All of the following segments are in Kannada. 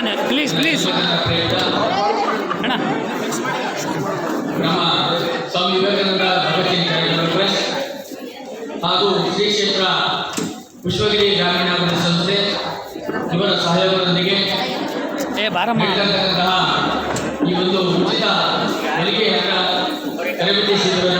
ಅಣ್ಣ ಪ್ಲೀಸ್ ಪ್ಲೀಸ್ ಹಾಗೂ ಶ್ರೀ ಕ್ಷೇತ್ರ ವಿಶ್ವಗಿರಿ ಗ್ರಾಮೀಣಾಭಿವೃದ್ಧಿ ಸಂಸ್ಥೆ ಇವರ ಸಹಯೋಗದೊಂದಿಗೆ ಈ ಒಂದು ಉಚಿತ ಹೆರಿಗೆ ತರಬೇತಿ ಶಿಬಿರದ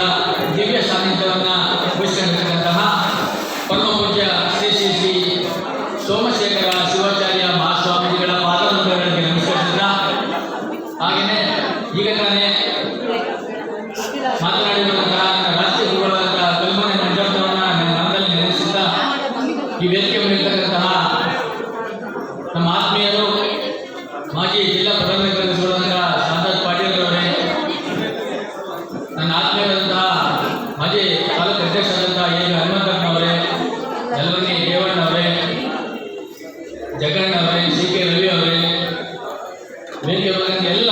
ವೇದಿಕೆ ಎಲ್ಲ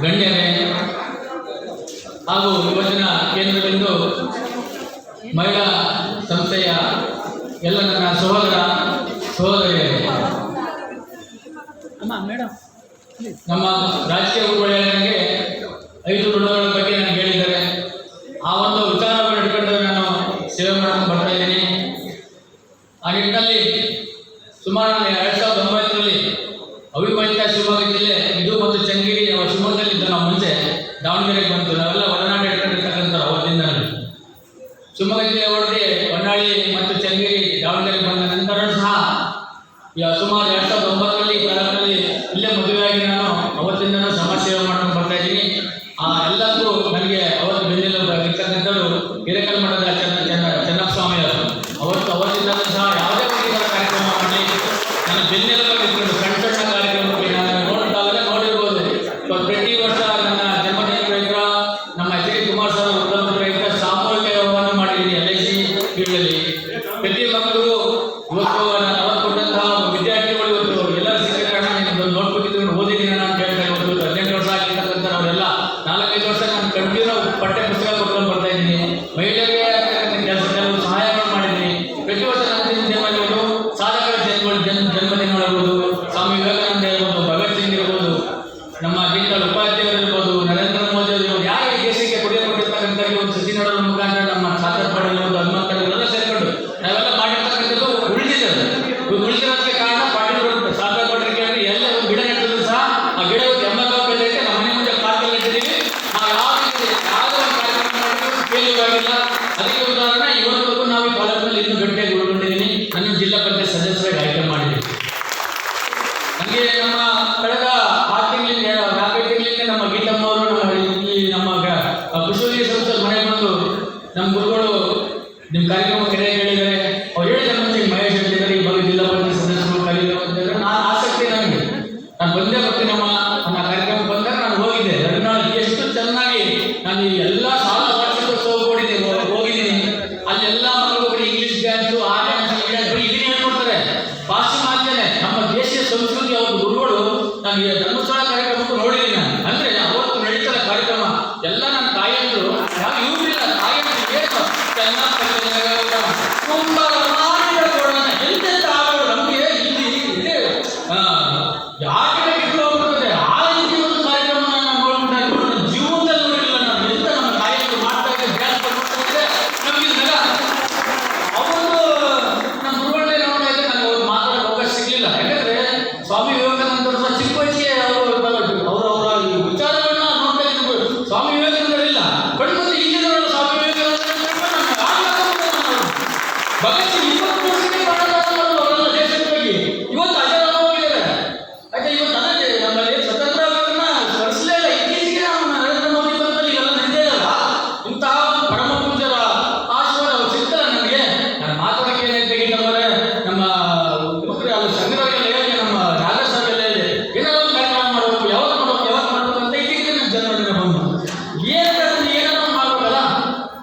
ಗಣ್ಯರೇ ಹಾಗೂ ಯುವಜನ ಕೇಂದ್ರವೆಂದು ಮಹಿಳಾ ಸಂಸ್ಥೆಯ ಎಲ್ಲ ನನ್ನ ಸಹೋದರ ಸಹೋದರಿಯರು. ನಮ್ಮ ರಾಜಕೀಯ ಉಡುಗೊರೆಗೆ ಐದು ಋಣಗಳ ಬಗ್ಗೆ ಶಿವಮೊಗ್ಗ ಇದು ಮತ್ತು ಚಂಗೇರಿ ಅವರ ಶಿವಮೊಗ್ಗದಲ್ಲಿದ್ದ ನಾವು ಮುಂಚೆ ದಾವಣಗೆರೆಗೆ ಬಂತು ನಾವೆಲ್ಲ ಒಳನಾಡು ಇಟ್ಕೊಂಡಿರ್ತಕ್ಕಂಥ ಅವರಿಂದ ಶಿವಮೊಗ್ಗ ಜಿಲ್ಲೆ ಹೊರಡಿ ಹೊನ್ನಾಳಿ ಮತ್ತು ಚಂಗಿರಿ ದಾವಣಗೆರೆಗೆ ಬಂದ ನಂತರ ಸಹ ಸುಮಾರು ಎರಡು ಸಾವಿರದ ಒಂಬತ್ತರಲ್ಲಿ ಕಾಲದಲ್ಲಿ ಇಲ್ಲೇ ಮದುವೆಯಾಗಿ ನಾನು ಅವತ್ತಿಂದ ಸಮಾಜ ಸೇವೆ ಮಾಡ್ಕೊಂಡು ಬರ್ತಾ ಇದ್ದೀನಿ. amiga lo puede ಗೀತಮ್ಮವರು ನಮ್ಮ ಇಲ್ಲಿ ನಮ್ಮ ಕುಶಲಿ ಸಂಸ್ಥೆ ಮನೆ ಬಂದು ನಮ್ಮ ಗುರುಗಳು ನಿಮ್ಮ ಕಾರ್ಯಕ್ರಮ ಕರೆ ಹೇಳಿದರೆ ಅವ್ರು ಹೇಳಿದ ಮತ್ತೆ ಮಹೇಶ್ ಹೇಳಿದ್ದಾರೆ ಈ ಬಗ್ಗೆ ಜಿಲ್ಲಾ ಪಂಚಾಯತ್ ಸದಸ್ಯರು ಕಾರ್ಯಕ್ರಮ ನಾನು ಆಸಕ್ತಿ ನನಗೆ ನಾನು ಬಂದೇ ಬರ್ತೀನಿ ನಮ್ಮ ನನ್ನ ಕಾರ್ಯಕ್ರಮ ಬಂದಾಗ ನಾನು ಹೋಗಿದ್ದೆ. ರಘುನಾಥ್ ಎಷ್ಟು ಚೆನ್ನಾಗಿ ನಾನು ಈ ಎಲ್ಲ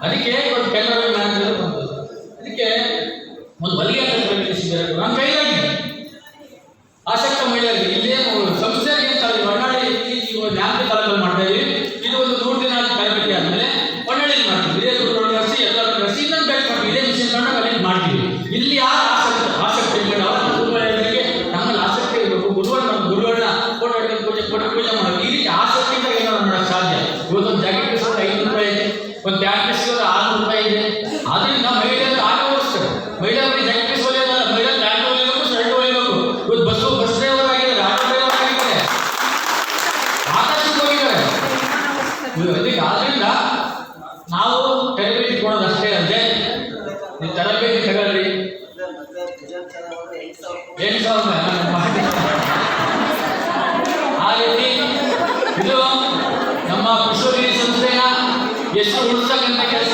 ಅದಕ್ಕೆ ಇವತ್ತು ಕೆನರಾ ಮ್ಯಾನೇಜರ್ ಬಂದರು. ಅದಕ್ಕೆ ಒಂದು ವಲಯ ಪ್ರಕಟಿಸಿದ್ದಾರೆ ನಾನು ಕೈಯಲ್ಲಿ ಆಸಕ್ತ ಮಹಿಳೆಯರಿಗೆ ಇಲ್ಲೇನು ಹೊನ್ನಾಳಿ ಈ ಜ್ಞಾಪಕ ಮಾಡ್ತಾ ಇದ್ದೀವಿ ಇದು ಒಂದು ನೂರು ದಿನ ಆದಮೇಲೆ ಮಾಡ್ತೀವಿ. ಇದೇ ಗುರುಗಳು ಕರೆಸಿ ಎಲ್ಲರೂ ಕರೆಸಿ, ಇನ್ನೊಂದು ಇದೇ ಮಿಷನ್ ಮಾಡ್ತೀವಿ. ಇಲ್ಲಿ ಯಾರು ಆಸಕ್ತಿ ಆಸಕ್ತಿ ಇಲ್ಲ ಗುರುಗಳಿಗೆ ನಮ್ಮಲ್ಲಿ ಆಸಕ್ತಿ ಇರಬೇಕು. ಗುರುಗಳು ನಮ್ಮ ಗುರುಗಳನ್ನ ಫೋಟೋ ಪೂಜೆ ಕೊಟ್ಟು ಪೂಜೆ ಮಾಡೋದು ಈ ರೀತಿ ಆಸಕ್ತಿಯಿಂದ ಏನಾದ್ರು ಮಾಡೋಕ್ಕೆ ಸಾಧ್ಯ. ಇವತ್ತೊಂದು ಜಾಕೆಟ್ ಐದು ರೂಪಾಯಿ, ಒಂದು ನಾವು ತಗೊಂಡು ಅಷ್ಟೇ ಅಂತೆ ನೀವು ತರಬೇತಿ ತಗೊಳ್ಳಿ. ಆ ರೀತಿ ಇದು ನಮ್ಮ ಪುಷ್ಪಗಿರಿ ಸಂಸ್ಥೆಯ ಎಷ್ಟು ಉಳಿಸಕ್ಕಂಥ ಕೆಲಸ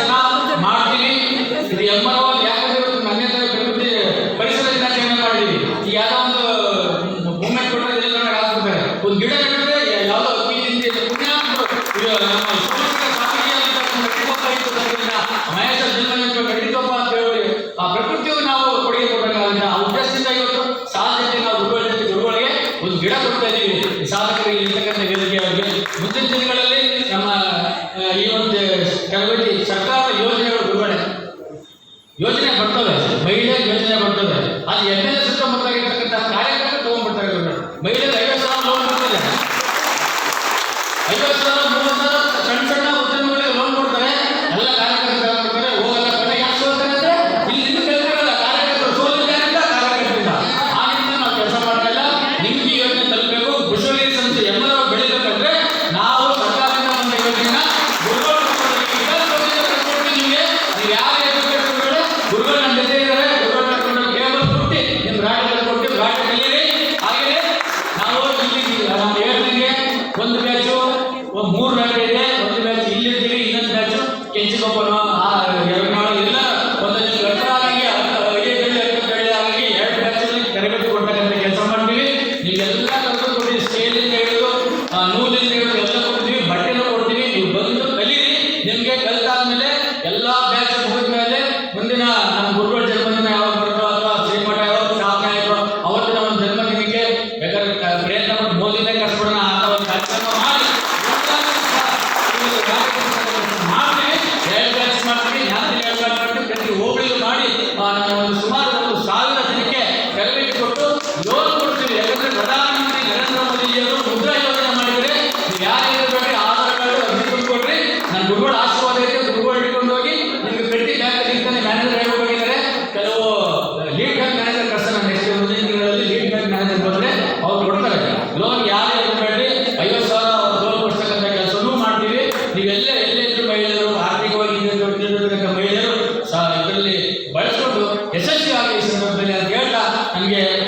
ಹೇಳ್ತಾ